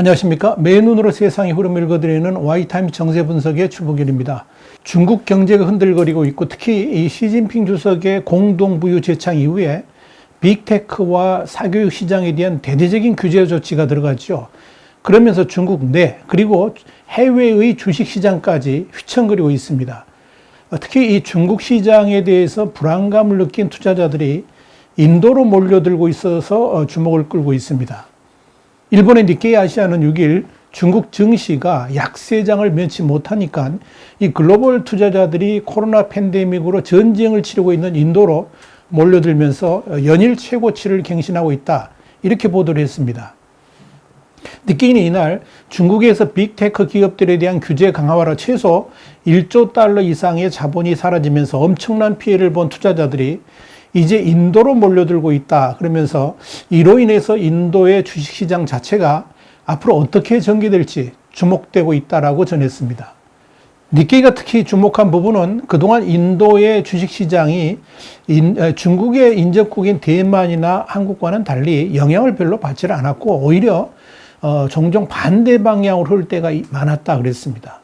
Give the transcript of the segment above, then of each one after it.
안녕하십니까. 맨눈으로 세상의 흐름을 읽어드리는 와이타임 정세 분석의 주복일입니다. 중국 경제가 흔들거리고 있고 특히 이 시진핑 주석의 공동부유 제창 이후에 빅테크와 사교육 시장에 대한 대대적인 규제 조치가 들어갔죠. 그러면서 중국 내 그리고 해외의 주식 시장까지 휘청거리고 있습니다. 특히 이 중국 시장에 대해서 불안감을 느낀 투자자들이 인도로 몰려들고 있어서 주목을 끌고 있습니다. 일본의 니케이 아시아는 6일 중국 증시가 약세장을 면치 못하니까 이 글로벌 투자자들이 코로나 팬데믹으로 전쟁을 치르고 있는 인도로 몰려들면서 연일 최고치를 갱신하고 있다. 이렇게 보도를 했습니다. 니케이는 이날 중국에서 빅테크 기업들에 대한 규제 강화로 최소 1조 달러 이상의 자본이 사라지면서 엄청난 피해를 본 투자자들이 이제 인도로 몰려들고 있다. 그러면서 이로 인해서 인도의 주식시장 자체가 앞으로 어떻게 전개될지 주목되고 있다라고 전했습니다. 니케이가 특히 주목한 부분은 그동안 인도의 주식시장이 인, 중국의 인접국인 대만이나 한국과는 달리 영향을 별로 받지 않았고 오히려 어, 종종 반대 방향으로 흐를 때가 많았다 그랬습니다.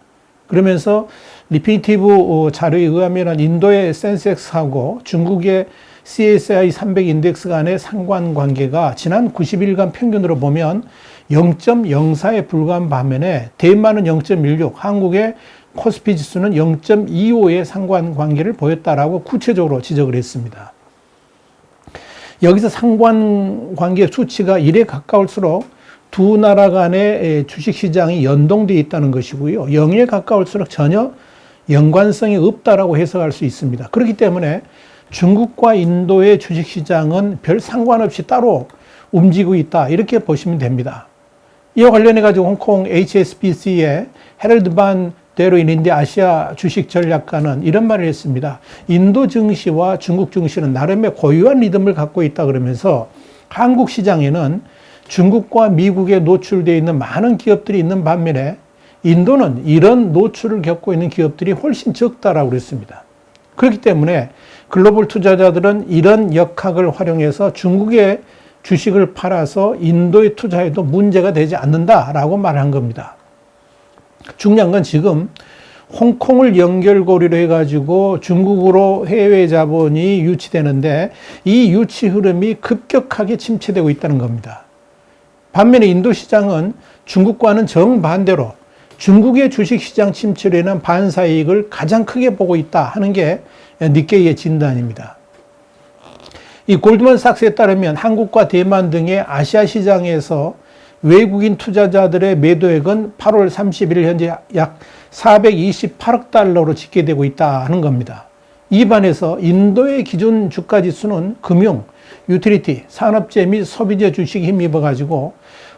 그러면서 리피티브 어, 자료에 의하면 인도의 센섹스하고 중국의 CSI 300 인덱스 간의 상관관계가 지난 90일간 평균으로 보면 0.04에 불과한 반면에 대만은 0.16, 한국의 코스피 지수는 0.25의 상관관계를 보였다라고 구체적으로 지적을 했습니다. 여기서 상관관계 수치가 1에 가까울수록 두 나라 간의 주식시장이 연동되어 있다는 것이고요. 0에 가까울수록 전혀 연관성이 없다라고 해석할 수 있습니다. 그렇기 때문에 중국과 인도의 주식시장은 별 상관없이 따로 움직이고 있다. 이렇게 보시면 됩니다. 이와 관련해 가지고 홍콩 HSBC의 헤럴드 반 데로인 인디 아시아 주식 전략가는 이런 말을 했습니다. 인도 증시와 중국 증시는 나름의 고유한 리듬을 갖고 있다 그러면서 한국 시장에는 중국과 미국에 노출되어 있는 많은 기업들이 있는 반면에 인도는 이런 노출을 겪고 있는 기업들이 훨씬 적다라고 그랬습니다. 그렇기 때문에 글로벌 투자자들은 이런 역학을 활용해서 중국의 주식을 팔아서 인도에 투자해도 문제가 되지 않는다라고 말한 겁니다. 중요한 건 지금 홍콩을 연결고리로 해가지고 중국으로 해외 자본이 유치되는데 이 유치 흐름이 급격하게 침체되고 있다는 겁니다. 반면에 인도 시장은 중국과는 정반대로 중국의 주식시장 침체로 인한 반사이익을 가장 크게 보고 있다 하는 게 니케이의 진단입니다. 이 골드만삭스에 따르면 한국과 대만 등의 아시아 시장에서 외국인 투자자들의 매도액은 8월 31일 현재 약 428억 달러로 집계되고 있다 하는 겁니다. 이 반에서 인도의 기준 주가 지수는 금융, 유틸리티, 산업재 및 소비재 주식에 힘입어 가지고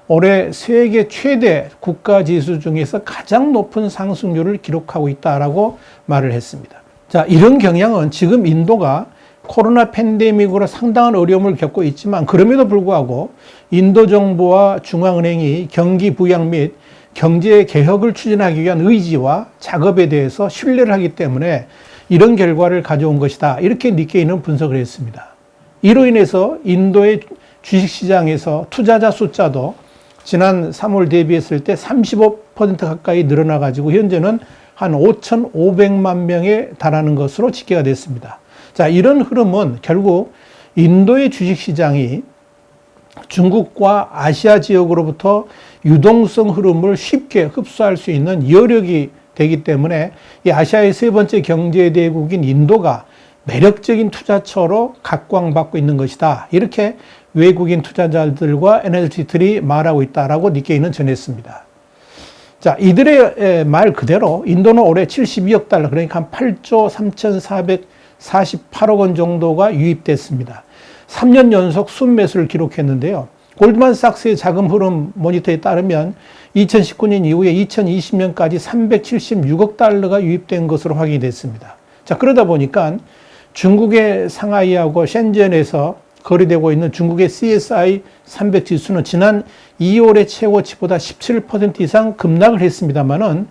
올해 세계 최대 국가 지수 중에서 가장 높은 상승률을 기록하고 있다라고 말을 했습니다. 자, 이런 경향은 지금 인도가 코로나 팬데믹으로 상당한 어려움을 겪고 있지만 그럼에도 불구하고 인도 정부와 중앙은행이 경기 부양 및 경제 개혁을 추진하기 위한 의지와 작업에 대해서 신뢰를 하기 때문에 이런 결과를 가져온 것이다. 이렇게 니케이는 분석을 했습니다. 이로 인해서 인도의 주식시장에서 투자자 숫자도 지난 3월 대비했을 때 35% 가까이 늘어나 가지고 현재는 한 5,500만 명에 달하는 것으로 집계가 됐습니다. 자, 이런 흐름은 결국 인도의 주식 시장이 중국과 아시아 지역으로부터 유동성 흐름을 쉽게 흡수할 수 있는 여력이 되기 때문에 이 아시아의 세 번째 경제 대국인 인도가 매력적인 투자처로 각광받고 있는 것이다. 이렇게 외국인 투자자들과 에너지들이 말하고 있다라고 니케이는 전했습니다. 자, 이들의 말 그대로 인도는 올해 72억 달러, 그러니까 한 8조 3,448억 원 정도가 유입됐습니다. 3년 연속 순매수를 기록했는데요. 골드만삭스의 자금 흐름 모니터에 따르면 2019년 이후에 2020년까지 376억 달러가 유입된 것으로 확인이 됐습니다. 자, 그러다 보니까 중국의 상하이하고 셴전에서 거래되고 있는 중국의 CSI 300 지수는 지난 2월의 최고치보다 17% 이상 급락을 했습니다만은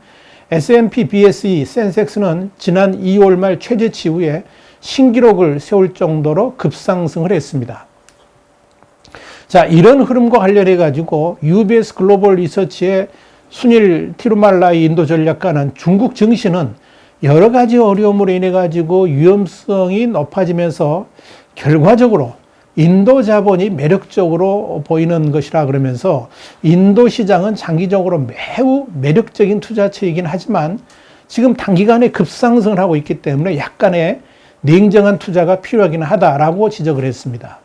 S&P BSE 센섹스는 지난 2월 말 최저치 이후에 신기록을 세울 정도로 급상승을 했습니다. 자, 이런 흐름과 관련해 가지고 UBS 글로벌 리서치의 순일 티루말라이 인도 전략가는 중국 증시는 여러 가지 어려움으로 인해 가지고 위험성이 높아지면서 결과적으로 인도 자본이 매력적으로 보이는 것이라 그러면서 인도 시장은 장기적으로 매우 매력적인 투자처이긴 하지만 지금 단기간에 급상승을 하고 있기 때문에 약간의 냉정한 투자가 필요하긴 하다라고 지적을 했습니다.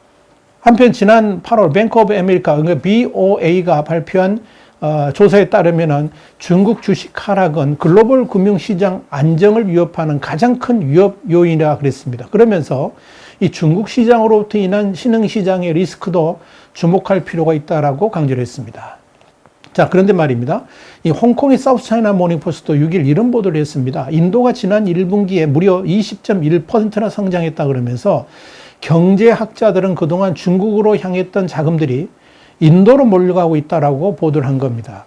한편 지난 8월 뱅크 오브 아메리카 그러니까 BOA가 발표한 어, 조사에 따르면은 중국 주식 하락은 글로벌 금융시장 안정을 위협하는 가장 큰 위협 요인이라 그랬습니다. 그러면서 이 중국 시장으로부터 인한 신흥 시장의 리스크도 주목할 필요가 있다라고 강조를 했습니다. 자, 그런데 말입니다. 이 홍콩의 사우스 차이나 모닝포스트도 6일 이런 보도를 했습니다. 인도가 지난 1분기에 무려 20.1%나 성장했다 그러면서 경제학자들은 그동안 중국으로 향했던 자금들이 인도로 몰려가고 있다라고 보도를 한 겁니다.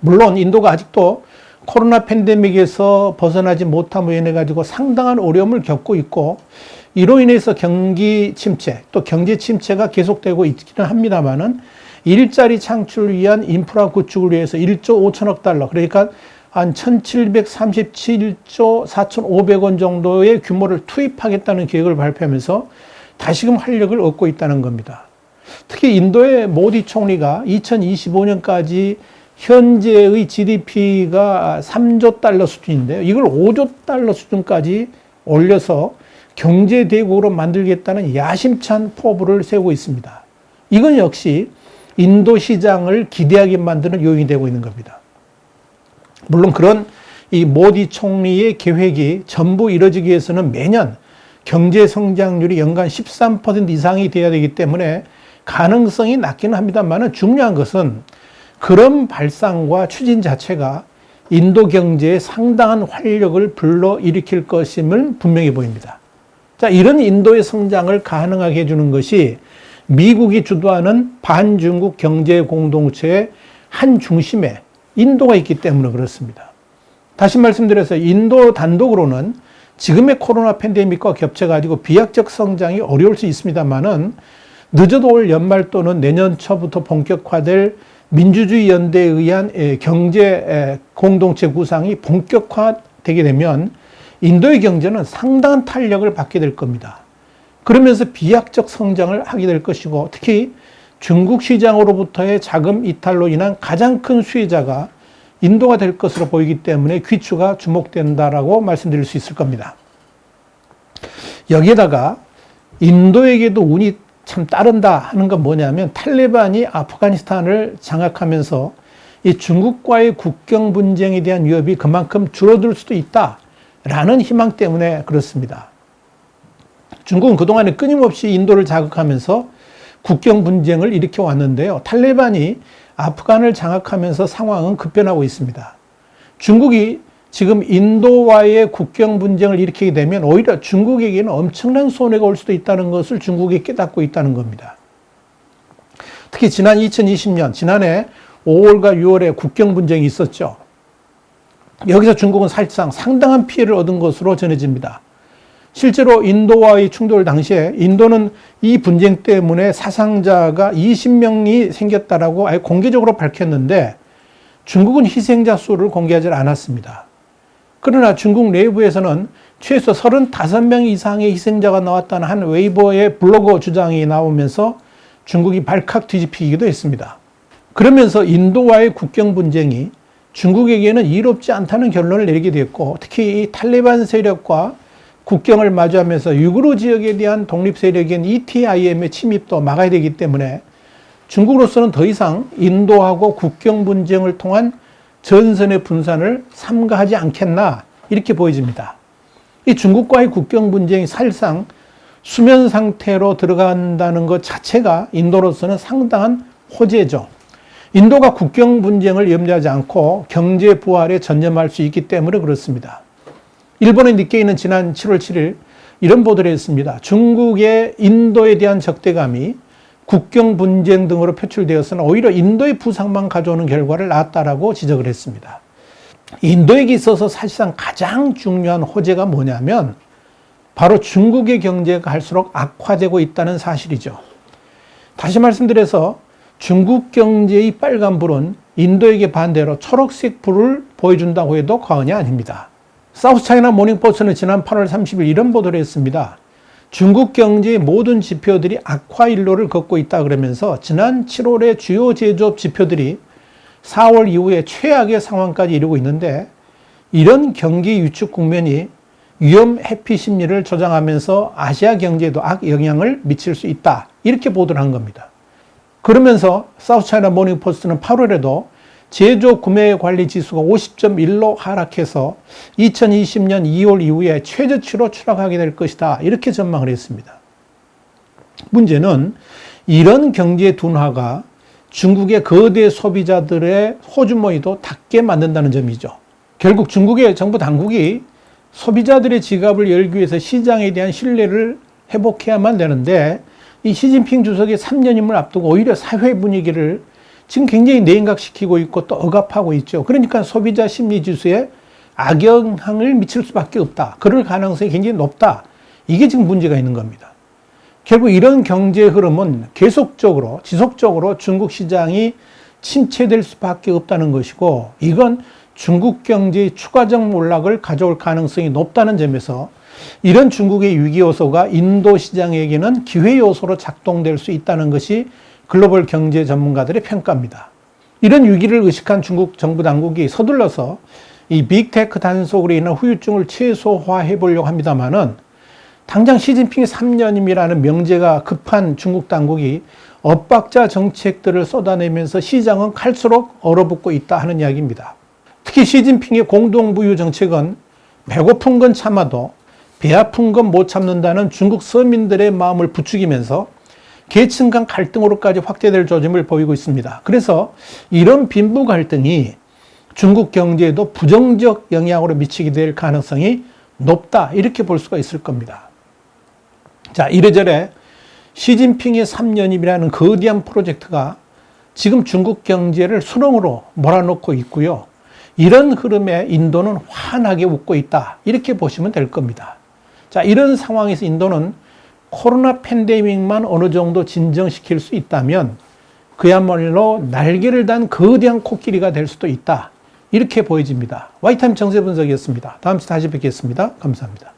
물론 인도가 아직도 코로나 팬데믹에서 벗어나지 못함으로 인해 가지고 상당한 어려움을 겪고 있고 이로 인해서 경기 침체 또 경제 침체가 계속되고 있기는 합니다만은 일자리 창출을 위한 인프라 구축을 위해서 1조 5천억 달러 그러니까 한 1737조 4,500원 정도의 규모를 투입하겠다는 계획을 발표하면서 다시금 활력을 얻고 있다는 겁니다. 특히 인도의 모디 총리가 2025년까지 현재의 GDP가 3조 달러 수준인데요. 이걸 5조 달러 수준까지 올려서 경제 대국으로 만들겠다는 야심찬 포부를 세우고 있습니다. 이건 역시 인도 시장을 기대하게 만드는 요인이 되고 있는 겁니다. 물론 그런 이 모디 총리의 계획이 전부 이뤄지기 위해서는 매년 경제 성장률이 연간 13% 이상이 돼야 되기 때문에 가능성이 낮기는 합니다만 중요한 것은 그런 발상과 추진 자체가 인도 경제에 상당한 활력을 불러일으킬 것임을 분명히 보입니다. 자, 이런 인도의 성장을 가능하게 해주는 것이 미국이 주도하는 반중국 경제 공동체의 한 중심에 인도가 있기 때문에 그렇습니다. 다시 말씀드려서 인도 단독으로는 지금의 코로나 팬데믹과 겹쳐가지고 비약적 성장이 어려울 수 있습니다만은 늦어도 올 연말 또는 내년 초부터 본격화될 민주주의 연대에 의한 경제 공동체 구상이 본격화되게 되면 인도의 경제는 상당한 탄력을 받게 될 겁니다. 그러면서 비약적 성장을 하게 될 것이고 특히 중국 시장으로부터의 자금 이탈로 인한 가장 큰 수혜자가 인도가 될 것으로 보이기 때문에 귀추가 주목된다라고 말씀드릴 수 있을 겁니다. 여기에다가 인도에게도 운이 참 따른다 하는 건 뭐냐면 탈레반이 아프가니스탄을 장악하면서 이 중국과의 국경 분쟁에 대한 위협이 그만큼 줄어들 수도 있다 라는 희망 때문에 그렇습니다. 중국은 그동안에 끊임없이 인도를 자극하면서 국경 분쟁을 일으켜 왔는데요. 탈레반이 아프간을 장악하면서 상황은 급변하고 있습니다. 중국이 지금 인도와의 국경 분쟁을 일으키게 되면 오히려 중국에게는 엄청난 손해가 올 수도 있다는 것을 중국이 깨닫고 있다는 겁니다. 특히 지난 2020년, 지난해 5월과 6월에 국경 분쟁이 있었죠. 여기서 중국은 사실상 상당한 피해를 얻은 것으로 전해집니다. 실제로 인도와의 충돌 당시에 인도는 이 분쟁 때문에 사상자가 20명이 생겼다라고 아예 공개적으로 밝혔는데 중국은 희생자 수를 공개하지 않았습니다. 그러나 중국 내부에서는 최소 35명 이상의 희생자가 나왔다는 한 웨이보의 블로거 주장이 나오면서 중국이 발칵 뒤집히기도 했습니다. 그러면서 인도와의 국경 분쟁이 중국에게는 이롭지 않다는 결론을 내리게 됐고 특히 이 탈레반 세력과 국경을 마주하면서 유구르 지역에 대한 독립 세력인 ETIM의 침입도 막아야 되기 때문에 중국으로서는 더 이상 인도하고 국경 분쟁을 통한 전선의 분산을 삼가하지 않겠나 이렇게 보여집니다. 이 중국과의 국경 분쟁이 사실상 수면 상태로 들어간다는 것 자체가 인도로서는 상당한 호재죠. 인도가 국경 분쟁을 염려하지 않고 경제 부활에 전념할 수 있기 때문에 그렇습니다. 일본의 니케이는 지난 7월 7일 이런 보도를 했습니다. 중국의 인도에 대한 적대감이 국경 분쟁 등으로 표출되어서는 오히려 인도의 부상만 가져오는 결과를 낳았다라고 지적을 했습니다. 인도에게 있어서 사실상 가장 중요한 호재가 뭐냐면 바로 중국의 경제가 갈수록 악화되고 있다는 사실이죠. 다시 말씀드려서 중국 경제의 빨간 불은 인도에게 반대로 초록색 불을 보여준다고 해도 과언이 아닙니다. 사우스차이나 모닝포스트는 지난 8월 30일 이런 보도를 했습니다. 중국 경제의 모든 지표들이 악화 일로를 걷고 있다 그러면서 지난 7월의 주요 제조업 지표들이 4월 이후에 최악의 상황까지 이르고 있는데 이런 경기 유축 국면이 위험 회피 심리를 조장하면서 아시아 경제에도 악 영향을 미칠 수 있다. 이렇게 보도를 한 겁니다. 그러면서 사우스차이나 모닝포스트는 8월에도 제조 구매 관리 지수가 50.1로 하락해서 2020년 2월 이후에 최저치로 추락하게 될 것이다. 이렇게 전망을 했습니다. 문제는 이런 경제 둔화가 중국의 거대 소비자들의 호주머니도 닫게 만든다는 점이죠. 결국 중국의 정부 당국이 소비자들의 지갑을 열기 위해서 시장에 대한 신뢰를 회복해야만 되는데 이 시진핑 주석의 3년임을 앞두고 오히려 사회 분위기를 지금 굉장히 내인각시키고 있고 또 억압하고 있죠. 그러니까 소비자 심리 지수에 악영향을 미칠 수밖에 없다. 그럴 가능성이 굉장히 높다. 이게 지금 문제가 있는 겁니다. 결국 이런 경제 흐름은 계속적으로 지속적으로 중국 시장이 침체될 수밖에 없다는 것이고 이건 중국 경제의 추가적 몰락을 가져올 가능성이 높다는 점에서 이런 중국의 위기 요소가 인도 시장에게는 기회 요소로 작동될 수 있다는 것이 글로벌 경제 전문가들의 평가입니다. 이런 위기를 의식한 중국 정부 당국이 서둘러서 이 빅테크 단속으로 인한 후유증을 최소화해 보려고 합니다만은 당장 시진핑의 3년임이라는 명제가 급한 중국 당국이 엇박자 정책들을 쏟아내면서 시장은 갈수록 얼어붙고 있다 하는 이야기입니다. 특히 시진핑의 공동부유 정책은 배고픈 건 참아도 배 아픈 건 못 참는다는 중국 서민들의 마음을 부추기면서 계층 간 갈등으로까지 확대될 조짐을 보이고 있습니다. 그래서 이런 빈부 갈등이 중국 경제에도 부정적 영향으로 미치게 될 가능성이 높다. 이렇게 볼 수가 있을 겁니다. 자, 이래저래 시진핑의 3년임이라는 거대한 프로젝트가 지금 중국 경제를 수렁으로 몰아넣고 있고요. 이런 흐름에 인도는 환하게 웃고 있다. 이렇게 보시면 될 겁니다. 자, 이런 상황에서 인도는 코로나 팬데믹만 어느 정도 진정시킬 수 있다면 그야말로 날개를 단 거대한 코끼리가 될 수도 있다. 이렇게 보여집니다. 와이타임 정세 분석이었습니다. 다음 주에 다시 뵙겠습니다. 감사합니다.